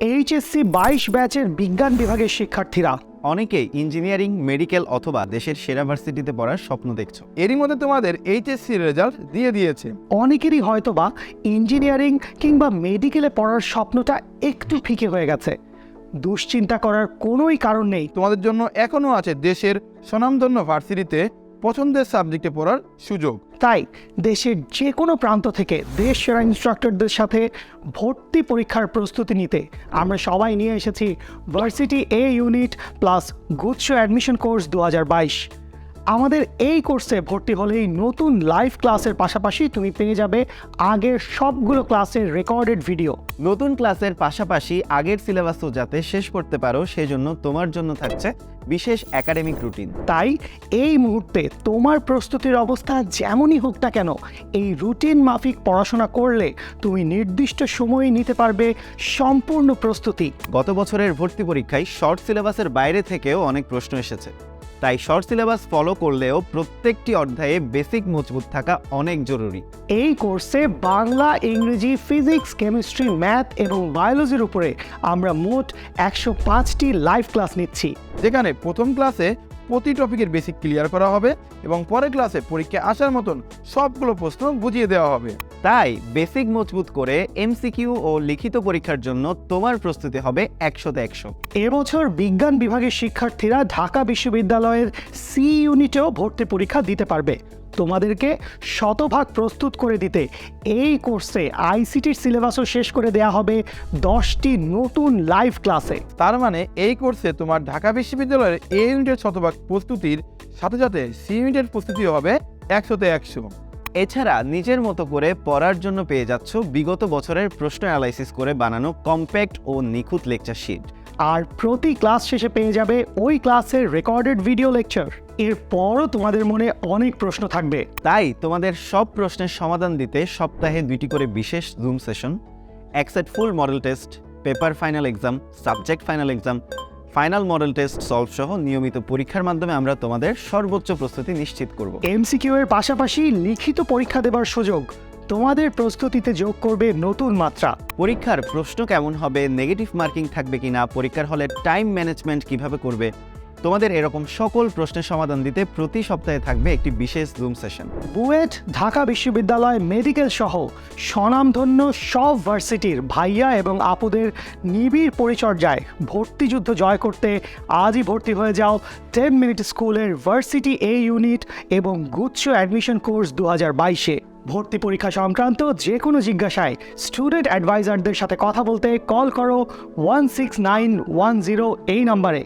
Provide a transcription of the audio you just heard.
HSC বাইশ ব্যাচের বিজ্ঞান বিভাগের শিক্ষার্থীরা। অনেকেই ইঞ্জিনিয়ারিং মেডিকেল অথবা দেশের সেরা ভার্সিটিতে পড়ার স্বপ্ন দেখছ। এরই মধ্যে তোমাদের এইচএসসি রেজাল্ট দিয়ে দিয়েছে। অনেকেরই হয়তোবা ইঞ্জিনিয়ারিং কিংবা মেডিকেলে পড়ার স্বপ্নটা একটু ফিকে হয়ে গেছে। দুশ্চিন্তা করার কোনোই কারণ নেই। তোমাদের জন্য এখনও আছে দেশের স্বনামধন্য ভার্সিটিতে পছন্দের সাবজেক্টে পড়ার সুযোগ। তাই দেশের যে কোনো প্রান্ত থেকে দেশ সেরা ইনস্ট্রাক্টরদের সাথে ভর্তি পরীক্ষার প্রস্তুতি নিতে আমরা সবাই নিয়ে এসেছি ভার্সিটি এ ইউনিট প্লাস গুচ্ছ অ্যাডমিশন কোর্স দু হাজার বাইশ। আমাদের এই কোর্সে ভর্তি হলেই নতুন লাইভ ক্লাসের পাশাপাশি তুমি পেয়ে যাবে আগের সবগুলো ক্লাসের রেকর্ডেড ভিডিও নতুন ক্লাসের পাশাপাশি আগের সিলেবাসও যাতে শেষ করতে পারো সেজন্য তোমার জন্য থাকছে বিশেষ একাডেমিক রুটিন তাই এই মুহূর্তে তোমার প্রস্তুতির অবস্থা যেমনই হোক না কেন এই রুটিন মাফিক পড়াশোনা করলে তুমি নির্দিষ্ট সময়ে নিতে পারবে সম্পূর্ণ প্রস্তুতি। গত বছরের ভর্তি পরীক্ষায় শর্ট সিলেবাসের বাইরে থেকেও অনেক প্রশ্ন এসেছে। তাই শর্ট সিলেবাস ফলো করলেও প্রত্যেকটি অধ্যায়ে বেসিক মজবুত থাকা অনেক জরুরি। এই কোর্সে বাংলা ইংরেজি ফিজিক্স কেমিস্ট্রি ম্যাথ এবং বায়োলজির উপরে আমরা মোট একশো পাঁচটি লাইভ ক্লাস নিচ্ছি। যেখানে প্রথম ক্লাসে প্রতি টপিকের বেসিক ক্লিয়ার করা হবে এবং পরের ক্লাসে পরীক্ষা আসার মতন সবগুলো প্রশ্ন বুঝিয়ে দেওয়া হবে। তাই বেসিক মজবুত করে এমসিকিউ ও লিখিত পরীক্ষার জন্য তোমার প্রস্তুতি হবে একশোতে একশো। এবছর বিজ্ঞান বিভাগের শিক্ষার্থীরা ঢাকা বিশ্ববিদ্যালয়ের সি ইউনিটেও ভর্তি পরীক্ষা দিতে পারবে। তোমাদেরকে শতভাগ প্রস্তুত করে দিতে এই কোর্সে আইসিটির সিলেবাসও শেষ করে দেয়া হবে দশটি নতুন লাইভ ক্লাসে। তার মানে এই কোর্সে তোমার ঢাকা বিশ্ববিদ্যালয়ের এ ইউনিটের শতভাগ প্রস্তুতির সাথে সাথে সি ইউনিটের প্রস্তুতিও হবে একশোতে একশো। এছাড়া নিজের মতো করে পড়ার জন্য পেয়ে যাচ্ছ বিগত বছরের প্রশ্ন অ্যানালাইসিস করে বানানো কম্প্যাক্ট ও নিখুঁত লেকচার শিট। আর প্রতি ক্লাস শেষে পেয়ে যাবে ওই ক্লাসের রেকর্ডেড ভিডিও লেকচার। এরপরও তোমাদের মনে অনেক প্রশ্ন থাকবে। তাই তোমাদের সব প্রশ্নের সমাধান দিতে সপ্তাহে দুইটি করে বিশেষ zoom session একসেট full model test paper final exam subject final exam final model test solve সহ নিয়মিত পরীক্ষার মাধ্যমে আমরা তোমাদের সর্বোচ্চ প্রস্তুতি নিশ্চিত করব। এমসিকিউ এর পাশাপাশি লিখিত পরীক্ষা দেবার সুযোগ। তোমাদের প্রস্তুতিতে যোগ করবে নতুন মাত্রা। পরীক্ষার প্রশ্ন কেমন হবে নেগেটিভ মার্কিং থাকবে কিনা পরীক্ষার হলে টাইম ম্যানেজমেন্ট কীভাবে করবে তোমাদের এরকম সকল প্রশ্নের সমাধান দিতে প্রতি সপ্তাহে থাকবে একটি বিশেষ জুম সেশন বুয়েট, ঢাকা বিশ্ববিদ্যালয় মেডিকেল সহ স্বনামধন্য সব ভার্সিটির ভাইয়া এবং আপুদের নিবিড় পরিচর্যায় ভর্তি যুদ্ধ জয় করতে আজই ভর্তি হয়ে যাও টেন মিনিট স্কুলের ভার্সিটি এ ইউনিট এবং গুচ্ছ অ্যাডমিশন কোর্স দু হাজার বাইশে। ভর্তি পরীক্ষা সংক্রান্ত যে কোনো জিজ্ঞাসায় স্টুডেন্ট অ্যাডভাইজারদের সাথে কথা বলতে কল করো one six nine one zero এই নম্বরে।